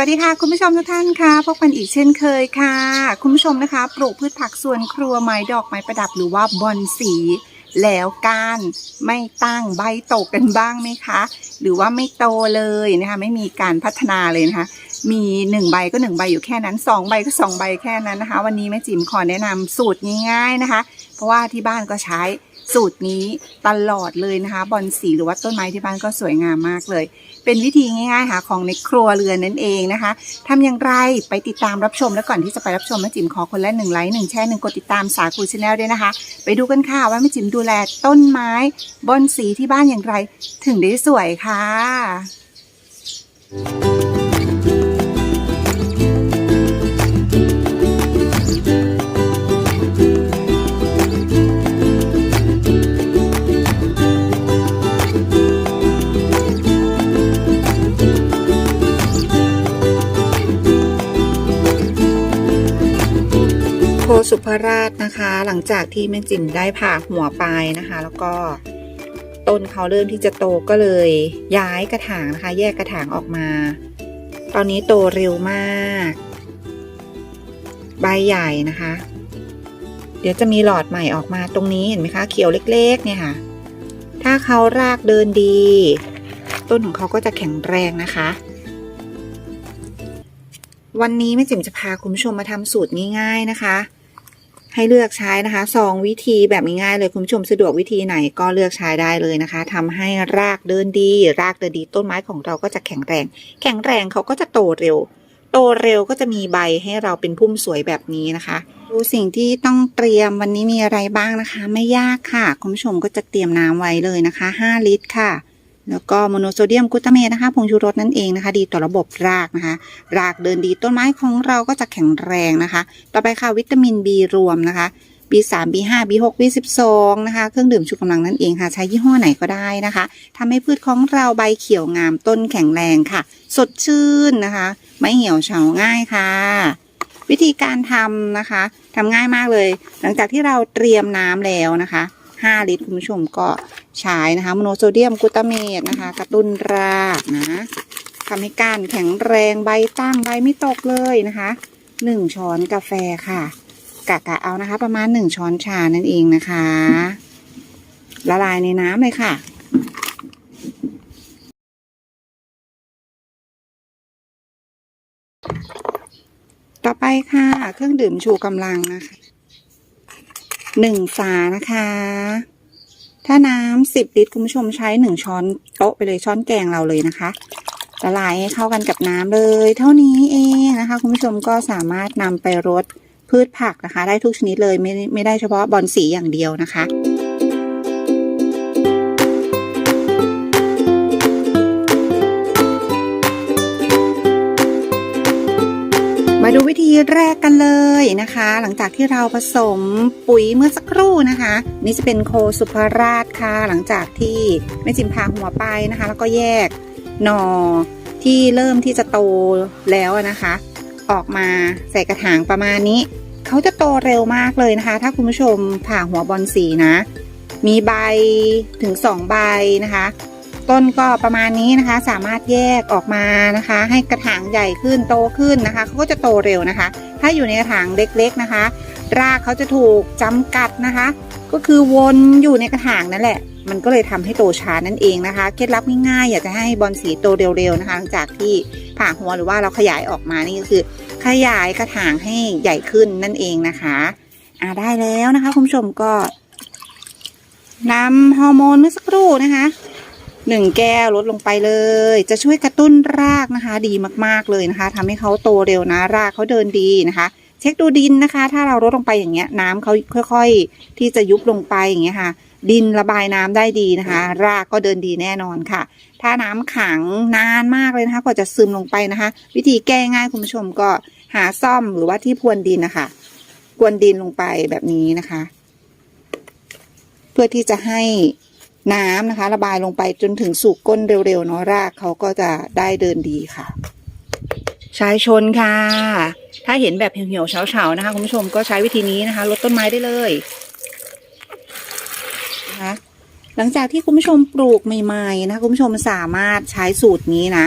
วัสดีค่ะ คุณผู้ชมทุกท่านค่ะพบกันอีกเช่นเคยค่ะ คุณผู้ชมนะคะปลูกพืชผักสวนครัวไม้ดอกไม้ประดับหรือว่าบอนสีแล้วก้านไม่ตั้งใบตกกันบ้างไหมคะ หรือว่าไม่โตเลยนะคะ ไม่มีการพัฒนาเลยนะคะ มีหนึ่งใบก็หนึ่งใบอยู่แค่นั้นสองใบก็สองใบแค่นั้นนะคะ วันนี้แม่จิ๋มขอแนะนำสูตรง่ายๆนะคะ เพราะว่าที่บ้านก็ใช้สูตรนี้ตลอดเลยนะคะบอนสีหรือว่าต้นไม้ที่บ้านก็สวยงามมากเลย เป็นวิธีง่ายๆค่ะของในครัวเรือนนั่นเองนะคะทำอย่างไรไปติดตามรับชมแล้วก่อนที่จะไปรับชมแม่จิ๋มขอคนละหนึ่งไลค์หนึ่งแชร์หนึ่งกดติดตามสาคูชาแนลด้วยนะคะ ไปดูกันค่ะว่าแม่จิ๋มดูแลต้นไม้บอนสีที่บ้านอย่างไร ถึงได้สวยค่ะ สุภราชนะคะ หลังจากที่แม่จิ๋มได้ผ่าหัวไปนะคะ แล้วก็ต้นเขาเริ่มที่จะโตก็เลยย้ายกระถางนะคะ แยกกระถางออกมา ตอนนี้โตเร็วมาก ใบใหญ่นะคะ เดี๋ยวจะมีหลอดใหม่ออกมาตรงนี้เห็นไหมคะ เขียวเล็ก ๆ เนี่ยค่ะ ถ้าเขารากเดินดี ต้นของเขาก็จะแข็งแรงนะคะวันนี้แม่จิ๋มจะพาคุณผู้ชมมาทำสูตรง่ายๆนะคะ ให้เลือกใช้นะคะสองวิธีแบบง่ายๆเลยคุณผู้ชมสะดวกวิธีไหนก็เลือกใช้ได้เลยนะคะทำให้รากเดินดี รากเดินดีต้นไม้ของเราก็จะแข็งแรง แข็งแรงเขาก็จะโตเร็ว โตเร็วก็จะมีใบให้เราเป็นพุ่มสวยแบบนี้นะคะดูสิ่งที่ต้องเตรียมวันนี้มีอะไรบ้างนะคะ ไม่ยากค่ะ คุณผู้ชมก็จะเตรียมน้ำไว้เลยนะคะ 5 ลิตรค่ะ แล้วก็โมโนโซเดียมกลูตาเมตนะคะผงชูรสนั่นเองนะคะ ดีต่อระบบรากนะคะ รากเดินดีต้นไม้ของเราก็จะแข็งแรงนะคะ ต่อไปค่ะวิตามิน B รวมนะคะ B3 B5 B6 B12 นะคะ เครื่องดื่มชูกำลังนั่นเองค่ะ ใช้ยี่ห้อไหนก็ได้นะคะทำให้พืชของเราใบเขียวงามต้นแข็งแรงค่ะ สดชื่นนะคะ ไม่เหี่ยวเฉาง่ายค่ะ วิธีการทำนะคะทำง่ายมากเลย หลังจากที่เราเตรียมน้ำแล้วนะคะ 5 ลิตรคุณผู้ชมก็ ใช้นะคะโมโนโซเดียมกลูตาเมตนะคะกระตุ้นรากนะทำให้ก้านแข็งแรงใบตั้งใบไม่ตกเลยนะคะ1ช้อนกาแฟค่ะกะกะเอานะคะ ประมาณ1ช้อนชานั่นเองนะคะ ละลายในน้ำเลยค่ะต่อไปค่ะ เครื่องดื่มชูกำลังนะคะหนึ่งฝานะคะ ถ้าน้ำสิบลิตรคุณผู้ชมใช้หนึ่งช้อนโต๊ะไปเลยช้อนแกงเราเลยนะคะละลายให้เข้ากันกับน้ำเลย เท่านี้เองนะคะ คุณผู้ชมก็สามารถนำไปรดพืชผักนะคะ ได้ทุกชนิดเลยไม่ไม่ได้เฉพาะบอนสีอย่างเดียวนะคะ มาดูวิธีแรกกันเลยนะคะ หลังจากที่เราผสมปุ๋ยเมื่อสักครู่นะคะ นี่จะเป็นโคสุภราชค่ะ หลังจากที่แม่จิมพาหัวไปนะคะ แล้วก็แยกหน่อที่เริ่มที่จะโตแล้วนะคะ ออกมาใส่กระถางประมาณนี้เขาจะโตเร็วมากเลยนะคะ ถ้าคุณผู้ชมผ่าหัวบอนสีนะ มีใบถึง2ใบนะคะ ต้นก็ประมาณนี้นะคะ สามารถแยกออกมานะคะ ให้กระถางใหญ่ขึ้นโตขึ้นนะคะเขาก็จะโตเร็วนะคะ ถ้าอยู่ในกระถางเล็กๆนะคะ รากเขาจะถูกจำกัดนะคะ ก็คือวนอยู่ในกระถางนั่นแหละ มันก็เลยทำให้โตช้านั่นเองนะคะเคล็ดลับง่ายๆอยากจะให้บอนสีโตเร็วๆนะคะ หลังจากที่ผ่าหัวหรือว่าเราขยายออกมานี่ก็คือ ขยายกระถางให้ใหญ่ขึ้นนั่นเองนะคะอ่าได้แล้วนะคะ คุณผู้ชมก็นำฮอร์โมนเมื่อสักครู่นะคะ หนึ่งแก้วลดลงไปเลย จะช่วยกระตุ้นรากนะคะ ดีมากๆเลยนะคะทำให้เขาโตเร็วนะ รากเขาเดินดีนะคะ เช็คดูดินนะคะ ถ้าเราลดลงไปอย่างเงี้ย น้ำเขาค่อยๆ ที่จะยุบลงไปอย่างเงี้ยค่ะ ดินระบายน้ำได้ดีนะคะ รากก็เดินดีแน่นอนค่ะ ถ้าน้ำขังนานมากเลยนะคะกว่าจะซึมลงไปนะคะ วิธีแก้ง่ายคุณผู้ชมก็หาซ่อมหรือว่าที่พรวนดินนะคะกวนดินลงไปแบบนี้นะคะ เพื่อที่จะให้ น้ำนะคะ ระบายลงไปจนถึงสู่ก้นเร็วๆเนาะรากเขาก็จะได้เดินดีค่ะ ชายชนค่ะ ถ้าเห็นแบบเหี่ยวๆเฉาๆนะคะคุณผู้ชมก็ใช้วิธีนี้นะคะลดต้นไม้ได้เลยนะคะหลังจากที่คุณผู้ชมปลูกใหม่ๆนะคะคุณผู้ชมสามารถใช้สูตรนี้นะ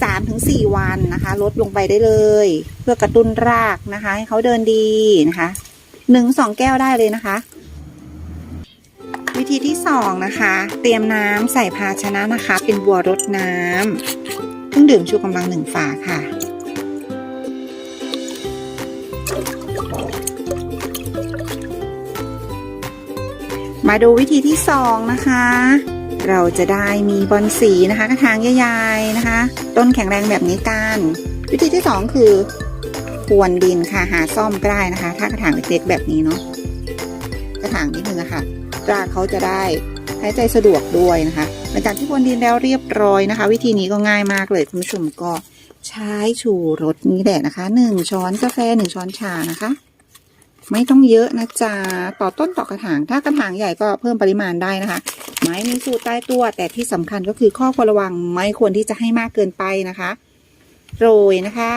3-4วันนะคะ ลดลงไปได้เลย เพื่อกระตุ้นรากนะคะ ให้เขาเดินดีนะคะหนึ่งสองแก้วได้เลยนะคะ วิธีที่สองนะคะ เตรียมน้ำใส่ภาชนะนะคะ เป็นบัวรดน้ำเครื่องดื่มชูกำลังหนึ่งฝาค่ะ มาดูวิธีที่สองนะคะ เราจะได้มีบอลสีนะคะกระถางใหญ่ๆนะคะ ต้นแข็งแรงแบบนี้กันวิธีที่สองคือพรวนดินค่ะหาซ่อมก็ได้นะคะ ถ้ากระถางเล็กๆแบบนี้เนาะกระถางนิดนึงอะค่ะ รากเขาจะได้หายใจสะดวกด้วยนะคะหลังจากที่พรวนดินแล้วเรียบร้อยนะคะ วิธีนี้ก็ง่ายมากเลยคุณผู้ชมก็ใช้ชูรสนี้แหละนะคะหนึ่งช้อนกาแฟหนึ่งช้อนชานะคะ ไม่ต้องเยอะนะจ๊ะต่อต้นต่อกระถาง ถ้ากระถางใหญ่ก็เพิ่มปริมาณได้นะคะ ไม้มีสูตรใต้ตัว แต่ที่สำคัญก็คือข้อควรระวังไม่ควรที่จะให้มากเกินไปนะคะโรยนะคะ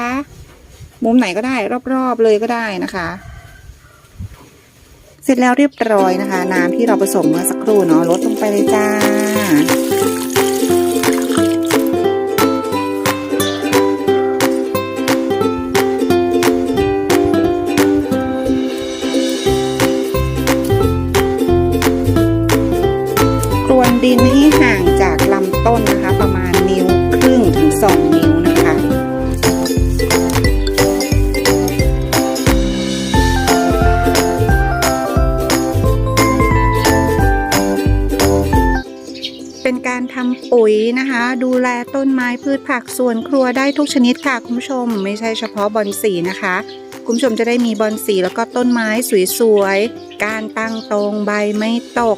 มุมไหนก็ได้รอบๆเลยก็ได้นะคะ เสร็จแล้วเรียบร้อยนะคะ น้ำที่เราผสมเมื่อสักครู่เนาะลดลงไปเลยจ้ากรวนดินให้ห่างจากลำต้นนะคะ ปุ๋ยนะคะ ดูแลต้นไม้พืชผักสวนครัวได้ทุกชนิดค่ะคุณผู้ชม ไม่ใช่เฉพาะบอนสีนะคะ คุณผู้ชมจะได้มีบอนสีแล้วก็ต้นไม้สวยๆการตั้งตรงใบไม่ตก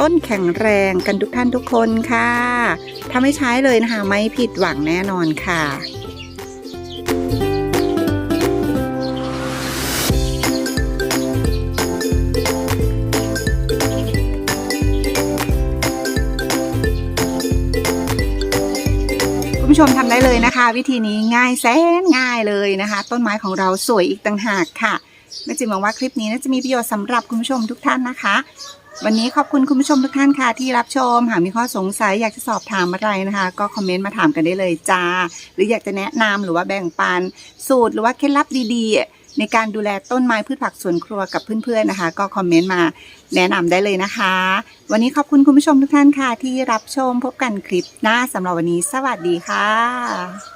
ต้นแข็งแรงกันทุกท่านทุกคนค่ะ ถ้าไม่ใช้เลยนะคะ ไม่ผิดหวังแน่นอนค่ะ ผู้ชมทำได้เลยนะคะ วิธีนี้ง่ายแสนง่ายเลยนะคะ ต้นไม้ของเราสวยอีกต่างหากค่ะแม่จิ๋มหวังว่าคลิปนี้น่าจะมีประโยชน์สำหรับคุณผู้ชมทุกท่านนะคะ วันนี้ขอบคุณคุณผู้ชมทุกท่านค่ะ ที่รับชม หากมีข้อสงสัยอยากจะสอบถามอะไรนะคะ ก็คอมเมนต์มาถามกันได้เลยจ้า หรืออยากจะแนะนำหรือว่าแบ่งปันสูตรหรือว่าเคล็ดลับดีๆ ในการดูแลต้นไม้พืชผักสวนครัวกับเพื่อนๆนะคะ ก็คอมเมนต์มาแนะนำได้เลยนะคะ วันนี้ขอบคุณคุณผู้ชมทุกท่านค่ะ ที่รับชมพบกันคลิปหน้าสำหรับวันนี้ สวัสดีค่ะ